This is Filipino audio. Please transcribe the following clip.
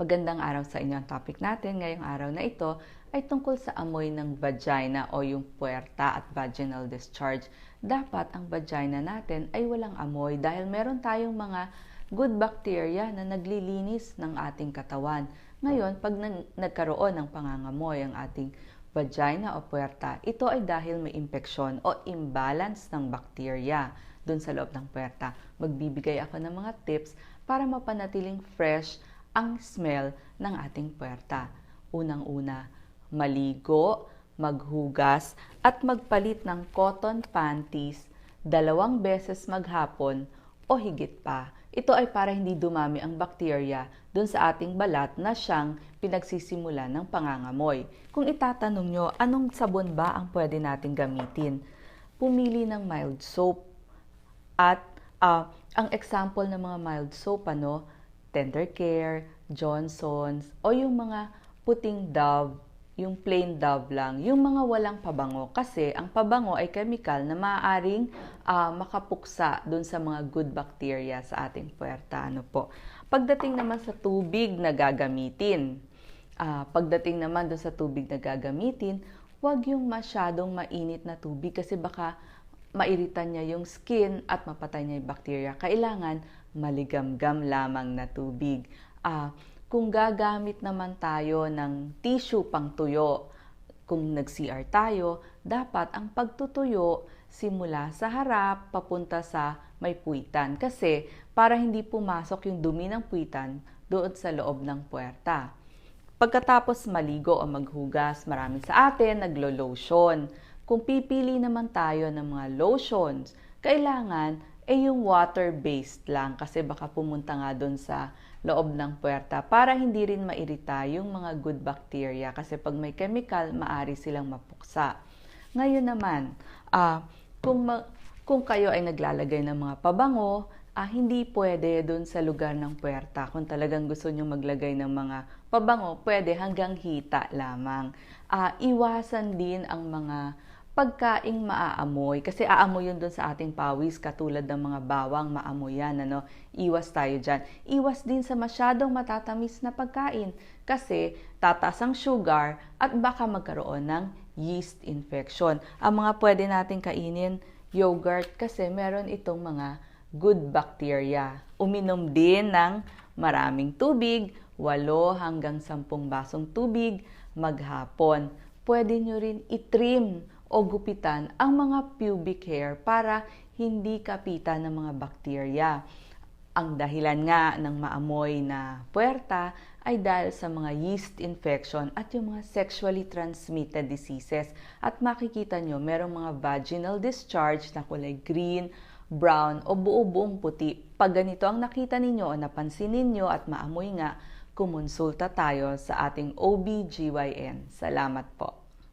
Magandang araw sa inyo. Ang topic natin ngayong araw na ito ay tungkol sa amoy ng vagina o yung puwerta at vaginal discharge. Dapat ang vagina natin ay walang amoy dahil meron tayong mga good bacteria na naglilinis ng ating katawan. Ngayon, pag nag- nagkaroon ng pangangamoy ang ating vagina o puwerta, ito ay dahil may impeksyon o imbalance ng bacteria dun sa loob ng puwerta. Magbibigay ako ng mga tips para mapanatiling fresh ang smell ng ating puwerta. Unang-una, maligo, maghugas, at magpalit ng cotton panties dalawang beses maghapon o higit pa. Ito ay para hindi dumami ang bakterya dun sa ating balat na siyang pinagsisimula ng pangangamoy. Kung itatanong nyo, anong sabon ba ang pwede natin gamitin? Pumili ng mild soap. At ah, ang example ng mga mild soap, ano, Tender Care, Johnson's, o yung mga puting Dove, yung plain Dove lang, yung mga walang pabango. Kasi ang pabango ay chemical na maaaring ah, makapuksa dun sa mga good bacteria sa ating puwerta. Ano po. Pagdating naman sa tubig na gagamitin, ah, pagdating naman dun sa tubig na gagamitin, huwag yung masyadong mainit na tubig kasi baka mairitan niya yung skin at mapatay niya yung bacteria. Kailangan maligamgam lamang na tubig. Ah, kung gagamit naman tayo ng tissue pang tuyo, kung nag-CR tayo, dapat ang pagtutuyo simula sa harap papunta sa may puwitan. Kasi para hindi pumasok yung dumi ng puwitan doon sa loob ng puwerta. Pagkatapos maligo o maghugas, marami sa atin naglo-lotion. Kung pipili naman tayo ng mga lotions, kailangan ay yung water-based lang kasi baka pumunta nga doon sa loob ng puwerta para hindi rin mairita yung mga good bacteria kasi pag may chemical, maari silang mapuksa. Ngayon naman, ah, kung, ma- kung kayo ay naglalagay ng mga pabango, ah, hindi pwede doon sa lugar ng puwerta. Kung talagang gusto nyo maglagay ng mga pabango, pwede hanggang hita lamang. Ah, iwasan din ang mga pagkaing maaamoy. Kasi aamoy yun doon sa ating pawis katulad ng mga bawang maamoy yan ano? Iwas tayo diyan iwas din sa masyadong matatamis na pagkain. Kasi tataas ang sugar at baka magkaroon ng yeast infection. Ang mga pwede nating kainin yogurt kasi meron itong mga good bacteria. Uminom din ng maraming tubig 8 hanggang 10 basong tubig maghapon. Pwede nyo rin itrim o gupitan ang mga pubic hair para hindi kapitan ng mga bakterya. Ang dahilan nga ng maamoy na puwerta ay dahil sa mga yeast infection at yung mga sexually transmitted diseases. At makikita nyo, merong mga vaginal discharge na kulay green, brown o buo-buong puti. Pag ganito ang nakita ninyo o napansin ninyo at maamoy nga, kumonsulta tayo sa ating OB-GYN. Salamat po.